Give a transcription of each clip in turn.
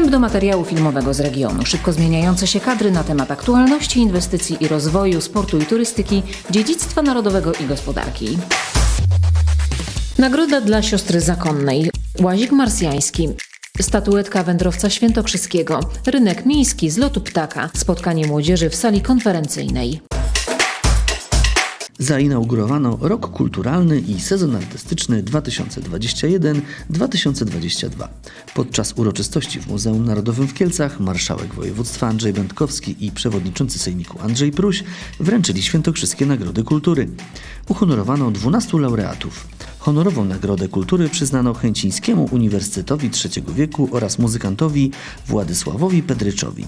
Wstęp do materiału filmowego z regionu, szybko zmieniające się kadry na temat aktualności, inwestycji i rozwoju, sportu i turystyki, dziedzictwa narodowego i gospodarki. Nagroda dla siostry zakonnej. Łazik marsjański. Statuetka wędrowca świętokrzyskiego. Rynek miejski z lotu ptaka. Spotkanie młodzieży w sali konferencyjnej. Zainaugurowano rok kulturalny i sezon artystyczny 2021-2022. Podczas uroczystości w Muzeum Narodowym w Kielcach marszałek województwa Andrzej Będkowski i przewodniczący sejmiku Andrzej Pruś wręczyli świętokrzyskie nagrody kultury. Uhonorowano 12 laureatów. Honorową Nagrodę Kultury przyznano Chęcińskiemu Uniwersytetowi III wieku oraz muzykantowi Władysławowi Pedryczowi.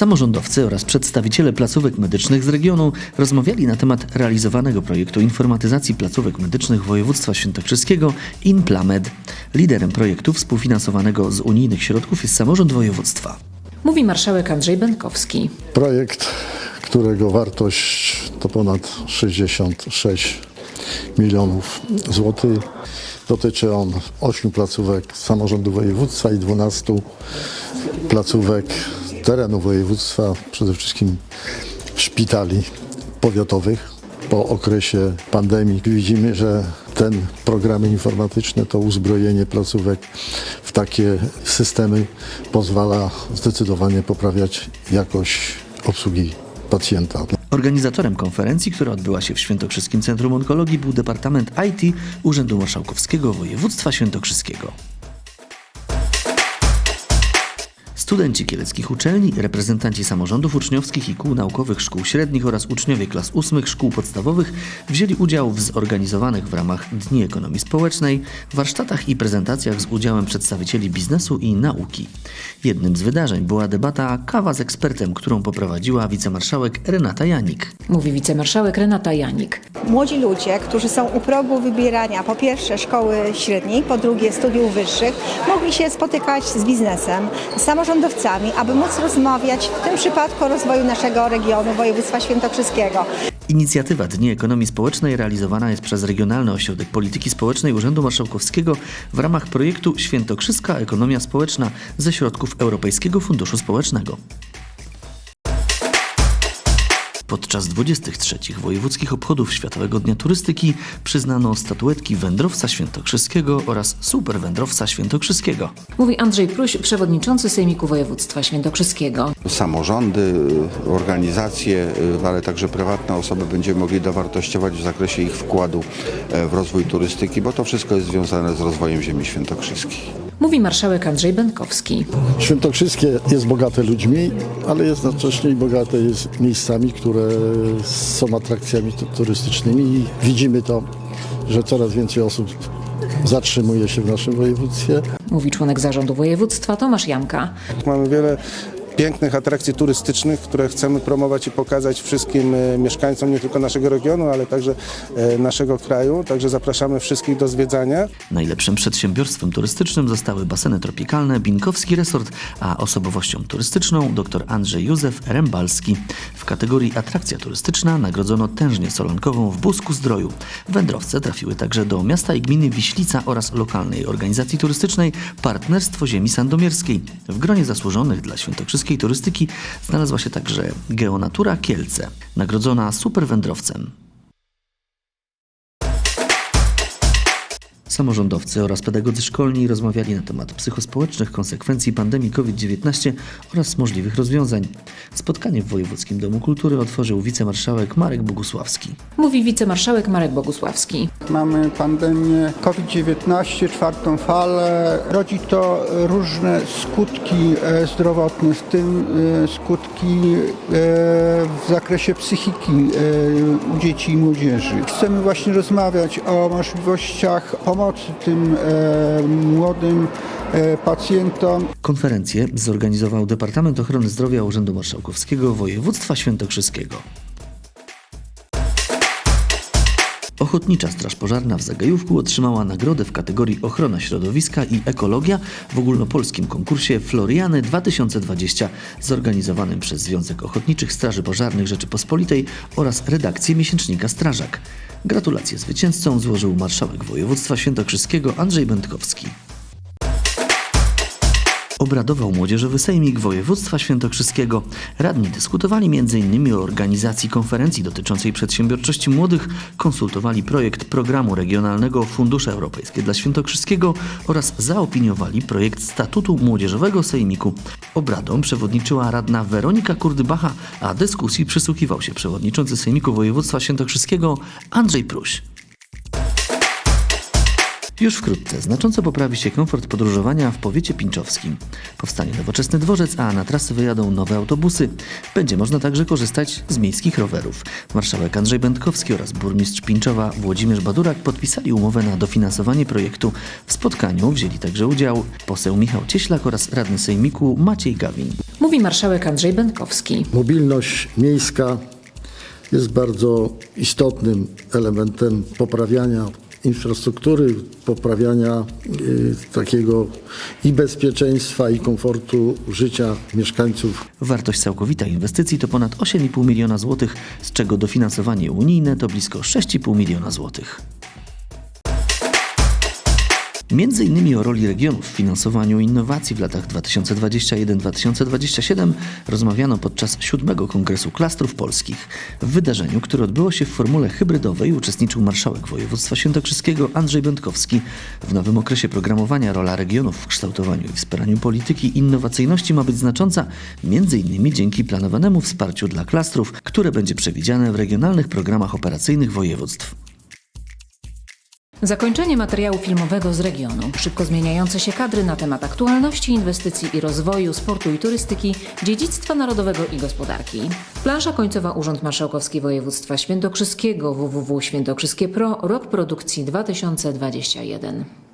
Samorządowcy oraz przedstawiciele placówek medycznych z regionu rozmawiali na temat realizowanego projektu informatyzacji placówek medycznych województwa świętokrzyskiego InPlamed. Liderem projektu współfinansowanego z unijnych środków jest samorząd województwa. Mówi marszałek Andrzej Będkowski. Projekt, którego wartość to ponad 66 milionów złotych. Dotyczy on 8 placówek samorządu województwa i 12 placówek terenu województwa, przede wszystkim szpitali powiatowych. Po okresie pandemii widzimy, że ten programy informatyczne, to uzbrojenie placówek w takie systemy pozwala zdecydowanie poprawiać jakość obsługi pacjenta. Organizatorem konferencji, która odbyła się w Świętokrzyskim Centrum Onkologii, był Departament IT Urzędu Marszałkowskiego Województwa Świętokrzyskiego. Studenci kieleckich uczelni, reprezentanci samorządów uczniowskich i kół naukowych szkół średnich oraz uczniowie klas ósmych szkół podstawowych wzięli udział w zorganizowanych w ramach Dni Ekonomii Społecznej warsztatach i prezentacjach z udziałem przedstawicieli biznesu i nauki. Jednym z wydarzeń była debata Kawa z ekspertem, którą poprowadziła wicemarszałek Renata Janik. Mówi wicemarszałek Renata Janik. Młodzi ludzie, którzy są u progu wybierania po pierwsze szkoły średniej, po drugie studiów wyższych, mogli się spotykać z biznesem, z aby móc rozmawiać w tym przypadku o rozwoju naszego regionu, województwa świętokrzyskiego. Inicjatywa Dni Ekonomii Społecznej realizowana jest przez Regionalny Ośrodek Polityki Społecznej Urzędu Marszałkowskiego w ramach projektu Świętokrzyska Ekonomia Społeczna ze środków Europejskiego Funduszu Społecznego. Podczas 23. Wojewódzkich Obchodów Światowego Dnia Turystyki przyznano statuetki Wędrowca Świętokrzyskiego oraz Superwędrowca Świętokrzyskiego. Mówi Andrzej Pruś, przewodniczący Sejmiku Województwa Świętokrzyskiego. samorządy, organizacje, y, ale także prywatne osoby będziemy mogli dowartościować w zakresie ich wkładu e, w rozwój turystyki, bo to wszystko jest związane z rozwojem ziemi świętokrzyskiej. Mówi marszałek Andrzej Będkowski. Świętokrzyskie jest bogate ludźmi, ale jednocześnie i bogate jest miejscami, które są atrakcjami tu- turystycznymi i widzimy to, że coraz więcej osób zatrzymuje się w naszym województwie. Mówi członek zarządu województwa Tomasz Jamka. Mamy wiele pięknych atrakcji turystycznych, które chcemy promować i pokazać wszystkim e, mieszkańcom nie tylko naszego regionu, ale także e, naszego kraju. Także zapraszamy wszystkich do zwiedzania. Najlepszym przedsiębiorstwem turystycznym zostały baseny tropikalne Binkowski Resort, a osobowością turystyczną dr Andrzej Józef Rembalski. W kategorii atrakcja turystyczna nagrodzono tężnię solankową w Busku Zdroju. Wędrowce trafiły także do miasta i gminy Wiślica oraz lokalnej organizacji turystycznej Partnerstwo Ziemi Sandomierskiej. W gronie zasłużonych dla świętokrzyskiej turystyki znalazła się także Geonatura Kielce, nagrodzona superwędrowcem. Samorządowcy oraz pedagodzy szkolni rozmawiali na temat psychospołecznych konsekwencji pandemii COVID-19 oraz możliwych rozwiązań. Spotkanie w Wojewódzkim Domu Kultury otworzył wicemarszałek Marek Bogusławski. Mówi wicemarszałek Marek Bogusławski. Mamy pandemię COVID-19, czwartą falę. Rodzi to różne skutki e, zdrowotne, w tym e, skutki e, w zakresie psychiki u dzieci i młodzieży. Chcemy właśnie rozmawiać o możliwościach pomocy tym e, młodym e, pacjentom. Konferencję zorganizował Departament Ochrony Zdrowia Urzędu Marszałkowskiego Województwa Świętokrzyskiego. Ochotnicza Straż Pożarna w Zagajówku otrzymała nagrodę w kategorii Ochrona Środowiska i Ekologia w ogólnopolskim konkursie Floriany 2020 zorganizowanym przez Związek Ochotniczych Straży Pożarnych Rzeczypospolitej oraz redakcję miesięcznika Strażak. Gratulacje zwycięzcom złożył marszałek województwa świętokrzyskiego Andrzej Będkowski. Obradował Młodzieżowy Sejmik Województwa Świętokrzyskiego. Radni dyskutowali m.in. o organizacji konferencji dotyczącej przedsiębiorczości młodych, konsultowali projekt programu regionalnego Fundusze Europejskie dla Świętokrzyskiego oraz zaopiniowali projekt statutu Młodzieżowego Sejmiku. Obradom przewodniczyła radna Weronika Kurdybacha, a dyskusji przysłuchiwał się przewodniczący Sejmiku Województwa Świętokrzyskiego Andrzej Pruś. Już wkrótce znacząco poprawi się komfort podróżowania w powiecie pińczowskim. Powstanie nowoczesny dworzec, a na trasy wyjadą nowe autobusy. Będzie można także korzystać z miejskich rowerów. Marszałek Andrzej Będkowski oraz burmistrz Pińczowa Włodzimierz Badurak podpisali umowę na dofinansowanie projektu. W spotkaniu wzięli także udział poseł Michał Cieślak oraz radny sejmiku Maciej Gawin. Mówi marszałek Andrzej Będkowski. Mobilność miejska jest bardzo istotnym elementem poprawiania infrastruktury, poprawiania y, takiego i bezpieczeństwa, i komfortu życia mieszkańców Wartość całkowita inwestycji to ponad 8,5 miliona złotych, z czego dofinansowanie unijne to blisko 6,5 miliona złotych. Między innymi o roli regionów w finansowaniu innowacji w latach 2021-2027 rozmawiano podczas siódmego Kongresu Klastrów Polskich. W wydarzeniu, które odbyło się w formule hybrydowej, uczestniczył marszałek województwa świętokrzyskiego Andrzej Będkowski. W nowym okresie programowania rola regionów w kształtowaniu i wspieraniu polityki innowacyjności ma być znacząca, między innymi dzięki planowanemu wsparciu dla klastrów, które będzie przewidziane w regionalnych programach operacyjnych województw. Zakończenie materiału filmowego z regionu, szybko zmieniające się kadry na temat aktualności, inwestycji i rozwoju, sportu i turystyki, dziedzictwa narodowego i gospodarki. Plansza końcowa Urząd Marszałkowski Województwa Świętokrzyskiego www.świętokrzyskie.pro, rok produkcji 2021.